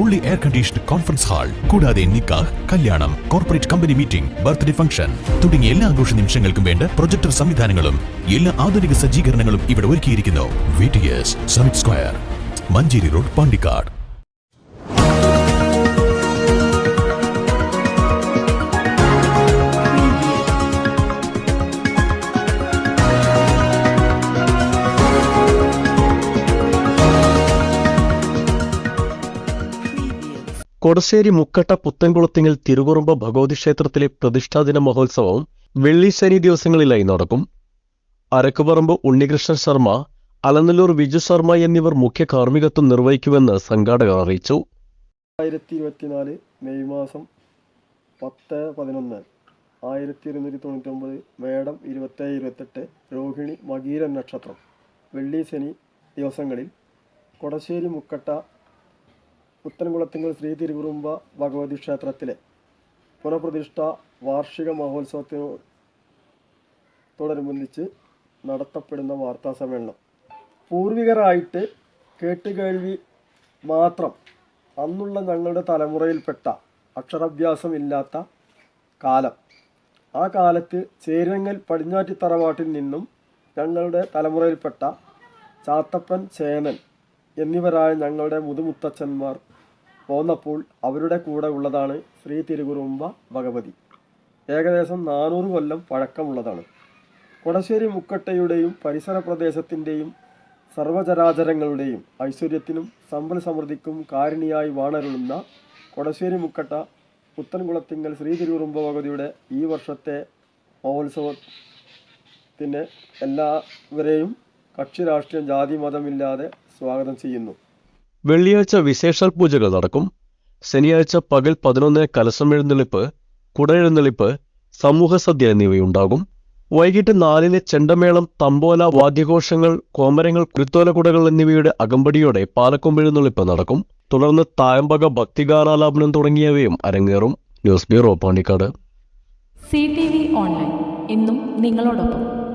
Fully air conditioned conference hall കൂടാതെ നിക്കാഹ് കല്യാണം corporate company meeting birthday function തുടങ്ങിയ എല്ലാ ആഘോഷ നിമിഷങ്ങൾക്കും വേണ്ട പ്രൊജക്ടർ സംവിധാനങ്ങളും എല്ലാ ആധുനിക സജ്ജീകരണങ്ങളും ഇവിടെ ഒരുക്കിയിരിക്കുന്നു. V T S summit square Manjeri road Pandikkad. Kodassery Mukkatta പുത്തൻകുളത്തിങ്ങിൽ Thirukurumba Bhagavathi ക്ഷേത്രത്തിലെ പ്രതിഷ്ഠാദിന മഹോത്സവം വെള്ളി ശനി ദിവസങ്ങളിലായി നടക്കും. അരക്കുപറമ്പ് ഉണ്ണികൃഷ്ണൻ ശർമ്മ അലനല്ലൂർ വിജു ശർമ്മ എന്നിവർ മുഖ്യ കാർമ്മികത്വം നിർവഹിക്കുമെന്ന് സംഘാടകർ അറിയിച്ചു. ആയിരത്തി ഇരുപത്തിനാല് മെയ് മാസം പത്ത് പതിനൊന്ന് ആയിരത്തി ഇരുന്നൂറ്റി തൊണ്ണൂറ്റൊമ്പത് മേടം ഇരുപത്തേഴ് ഇരുപത്തെട്ട് രോഹിണി മകീരൻ നക്ഷത്രം വെള്ളി ശനി ദിവസങ്ങളിൽ കൊടശ്ശേരി മുക്കട്ട പുത്തൻകുളത്തിങ്കൽ ശ്രീ തിരുകുറുമ്പ ഭഗവതി ക്ഷേത്രത്തിലെ പുനഃപ്രതിഷ്ഠ വാർഷിക മഹോത്സവത്തോടനുബന്ധിച്ച് നടത്തപ്പെടുന്ന വാർത്താ സമ്മേളനം. പൂർവികരായിട്ട് കേട്ടുകേൾവി മാത്രം അന്നുള്ള ഞങ്ങളുടെ തലമുറയിൽപ്പെട്ട അക്ഷരാഭ്യാസം ഇല്ലാത്ത കാലം. ആ കാലത്ത് ചേരങ്ങൽ പടിഞ്ഞാറ്റി തറവാട്ടിൽ നിന്നും ഞങ്ങളുടെ തലമുറയിൽപ്പെട്ട ചാത്തപ്പൻ ചേനൻ എന്നിവരായ ഞങ്ങളുടെ മുതുമുത്തച്ഛന്മാർ പോന്നപ്പോൾ അവരുടെ കൂടെ ഉള്ളതാണ് ശ്രീ തിരുകുറുമ്പ ഭഗവതി. ഏകദേശം നാനൂറ് കൊല്ലം പഴക്കമുള്ളതാണ്. കൊടശ്ശേരി മുക്കട്ടയുടെയും പരിസര പ്രദേശത്തിന്റെയും സർവചരാചരങ്ങളുടെയും ഐശ്വര്യത്തിനും സമ്പൽ സമൃദ്ധിക്കും കാരിണിയായി വാണരുളുന്ന കൊടശ്ശേരി മുക്കട്ട പുത്തൻകുളത്തിങ്കൽ ശ്രീ തിരുവുറുമ്പ ഭഗവതിയുടെ ഈ വർഷത്തെ മഹോത്സവത്തിന് എല്ലാവരെയും കക്ഷി രാഷ്ട്രീയം ജാതി മതമില്ലാതെ സ്വാഗതം ചെയ്യുന്നു. വെള്ളിയാഴ്ച വിശേഷാൽ പൂജകൾ നടക്കും. ശനിയാഴ്ച പകൽ പതിനൊന്നിന് കലശമെഴുന്നള്ളിപ്പ് കുടയെഴുന്നള്ളിപ്പ് സമൂഹ സദ്യ എന്നിവയുണ്ടാകും. വൈകിട്ട് നാലിന് ചെണ്ടമേളം തമ്പോല വാദ്യഘോഷങ്ങൾ കോമരങ്ങൾ കുരുത്തോലക്കുടകൾ എന്നിവയുടെ അകമ്പടിയോടെ പാലക്കൊമ്പെഴുന്നള്ളിപ്പ് നടക്കും. തുടർന്ന് തായമ്പക ഭക്തിഗാനാലാപനം തുടങ്ങിയവയും അരങ്ങേറും. News bureau Pandikkad. C T V online. എന്നും നിങ്ങളോടൊപ്പം.